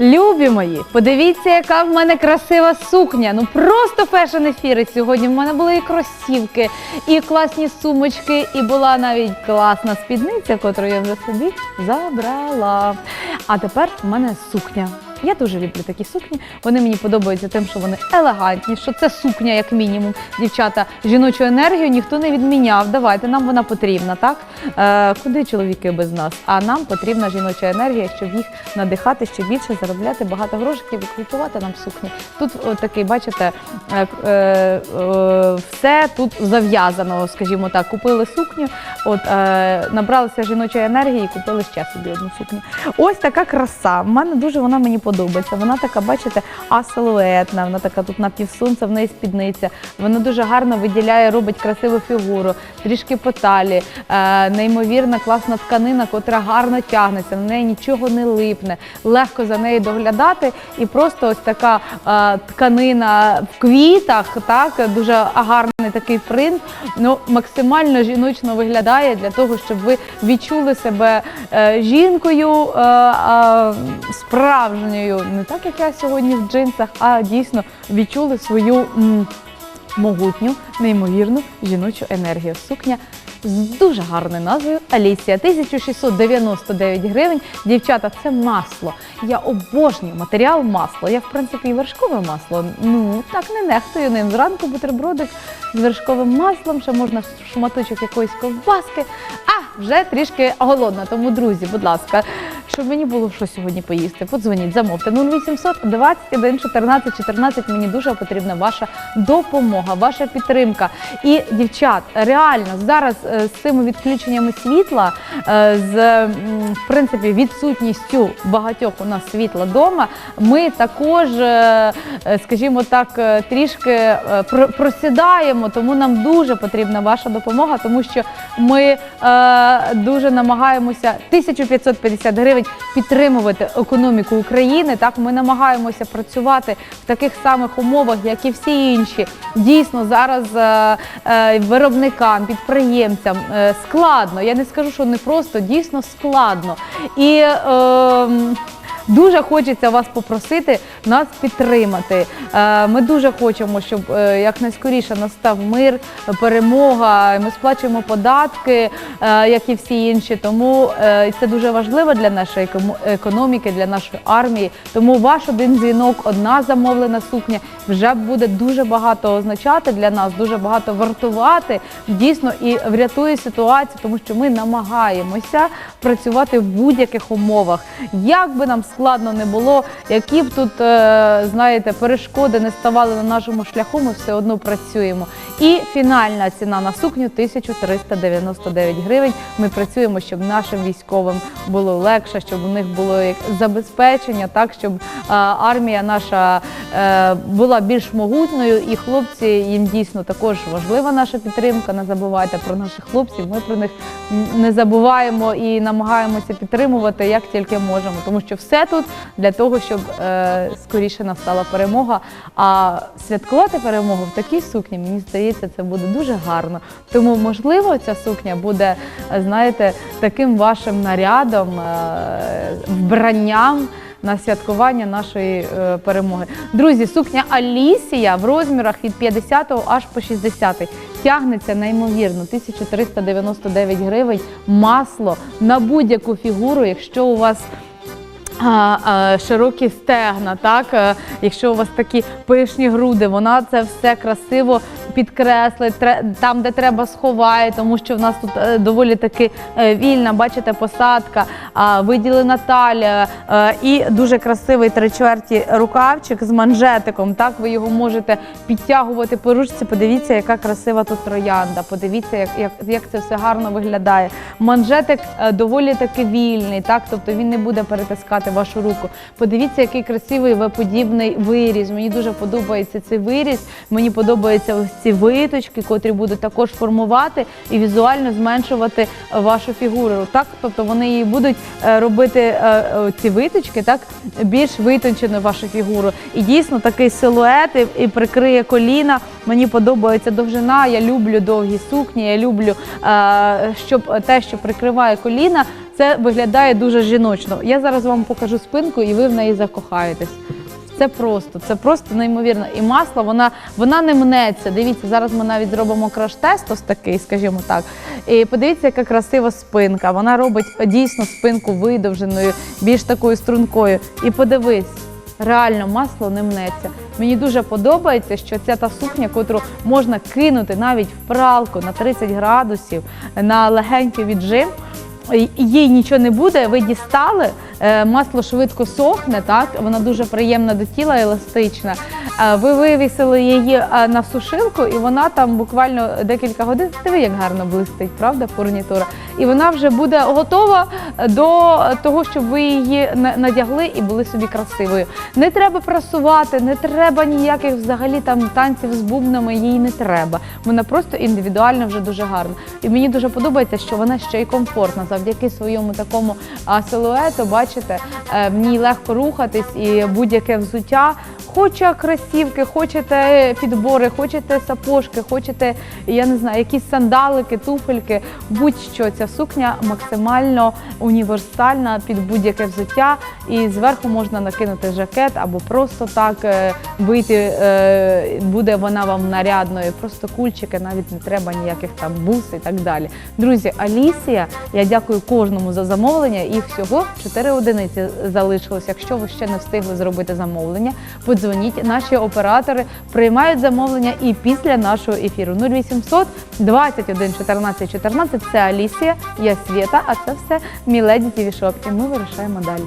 Любі мої, подивіться, яка в мене красива сукня. Ну просто фешн ефіри сьогодні. В мене були і кросівки, і класні сумочки, і була навіть класна спідниця, яку я вже собі забрала. А тепер в мене сукня. Я дуже люблю такі сукні. Вони мені подобаються тим, що вони елегантні, що це сукня, як мінімум. Дівчата, жіночу енергію ніхто не відміняв. Давайте, нам вона потрібна, так? Е, куди чоловіки без нас? А нам потрібна жіноча енергія, щоб їх надихати ще більше, заробляти багато грошей і купувати нам сукні. Тут о, такий, бачите, е, е, е, все тут зав'язано, скажімо так. Купили сукню, от е, набралися жіночої енергії і купили ще собі одну сукню. Ось така краса. В мене дуже вона мені подобається. Вона така, бачите, асилуетна, вона така тут напівсунця, в неї спідниця. Вона дуже гарно виділяє, робить красиву фігуру, трішки по талії, е, неймовірна класна тканина, котра гарно тягнеться, на неї нічого не липне, легко за нею доглядати. І просто ось така е, тканина в квітах, так, дуже гарний такий принт, ну, максимально жіночно виглядає для того, щоб ви відчули себе е, жінкою е, справжньою, не так як я сьогодні в джинсах, а дійсно відчули свою могутню, неймовірну жіночу енергію. Сукня з дуже гарною назвою Алісія. 1699 гривень. Дівчата, це масло. Я обожнюю матеріал масло. Я, в принципі, і вершкове масло. Ну так не нехтую ним. Зранку бутербродик з вершковим маслом, ще можна шматочок якоїсь ковбаски. А вже трішки голодна. Тому, друзі, будь ласка, щоб мені було що сьогодні поїсти, подзвоніть, замовте 0800 21 14 14. Мені дуже потрібна ваша допомога, ваша підтримка. І дівчат, реально зараз е, з цими відключеннями світла, е, з в принципі відсутністю багатьох у нас світла вдома, ми також, е, скажімо так, трішки просідаємо, тому нам дуже потрібна ваша допомога, тому що ми дуже намагаємося 1550 гривень підтримувати економіку України. Так, ми намагаємося працювати в таких самих умовах, як і всі інші. Дійсно, зараз е, е, виробникам, підприємцям е, складно. Я не скажу, що не просто, дійсно складно. І е, Дуже хочеться вас попросити нас підтримати. Е, Ми дуже хочемо, щоб е, якнайскоріше настав мир, перемога. Ми сплачуємо податки, е, як і всі інші. Тому це дуже важливо для нашої економіки, для нашої армії. Тому ваш один дзвінок, одна замовлена сукня вже буде дуже багато означати для нас, дуже багато вартувати дійсно і врятує ситуацію, тому що ми намагаємося працювати в будь-яких умовах. Як би нам складно не було, які б тут е, знаєте перешкоди не ставали на нашому шляху, ми все одно працюємо. І фінальна ціна на сукню 1399 гривень. Ми працюємо, щоб нашим військовим було легше, щоб у них було забезпечення, так щоб е, армія наша е, була більш могутньою, і хлопці їм дійсно також важлива наша підтримка. Не забувайте про наших хлопців. Ми про них не забуваємо і намагаємося підтримувати як тільки можемо, тому що все тут для того, щоб е, скоріше настала перемога. А святкувати перемогу в такій сукні, мені здається, це буде дуже гарно. Тому, можливо, ця сукня буде, знаєте, таким вашим нарядом, е, вбранням. На святкування нашої е, перемоги. Друзі, сукня Алісія в розмірах від 50 аж по 60 тягнеться неймовірно 1399 гривень. Масло на будь-яку фігуру, якщо у вас широкі стегна, так е, якщо у вас такі пишні груди, вона це все красиво підкреслить, там, де треба, сховає, тому що в нас тут е, доволі таки е, вільна, бачите, посадка, виділена талія і дуже красивий три чверті рукавчик з манжетиком. Так, ви його можете підтягувати по ручці. Подивіться, яка красива тут троянда. Подивіться, як, як, як це все гарно виглядає. Манжетик доволі таки вільний, так, тобто він не буде перетискати вашу руку. Подивіться, який красивий V-подібний виріз. Мені дуже подобається цей виріз. Мені подобаються ось ці виточки, котрі будуть також формувати і візуально зменшувати вашу фігуру. Так, тобто вони її будуть е, робити е, е, ці виточки, так більш витончену вашу фігуру. І дійсно такий силует і прикриє коліна. Мені подобається довжина. Я люблю довгі сукні. Я люблю, е, щоб те, що прикриває коліна. Це виглядає дуже жіночно. Я зараз вам покажу спинку, і ви в неї закохаєтесь. Це просто, це просто неймовірно. І масло, вона, вона не мнеться. Дивіться, зараз ми навіть зробимо краш-тест ось такий, скажімо так. І подивіться, яка красива спинка. Вона робить дійсно спинку видовженою, більш такою стрункою. І подивись, реально масло не мнеться. Мені дуже подобається, що ця та сукня, котру можна кинути навіть в пралку на 30 градусів на легенький віджим. Їй нічого не буде, ви дістали, е, масло швидко сохне, так вона дуже приємна до тіла, еластична. Е, Ви вивісили її е, на сушилку, і вона там буквально декілька годин. Диви, як гарно блистить, правда, фурнітура. І вона вже буде готова до того, щоб ви її на- надягли і були собі красивою. Не треба прасувати, не треба ніяких взагалі там танців з бубнами. Їй не треба. Вона просто індивідуально вже дуже гарна. І мені дуже подобається, що вона ще й комфортна завдяки своєму такому силуету. Бачите, мені легко рухатись і будь-яке взуття. Хоче кросівки, хочете підбори, хочете сапожки, хочете, я не знаю, якісь сандалики, туфельки, будь-що ця сукня максимально універсальна під будь-яке взуття. І зверху можна накинути жакет або просто так е, вийти. е, Буде вона вам нарядною, просто кульчики, навіть не треба ніяких там бус і так далі. Друзі, Алісія, я дякую кожному за замовлення. Їх всього 4 одиниці залишилось. Якщо ви ще не встигли зробити замовлення, подзвоніть. Наші оператори приймають замовлення і після нашого ефіру. 0800 21 14 14 – Це Алісія, я Свєта, а це все Міледі Тіві Шоп. І ми вирушаємо далі.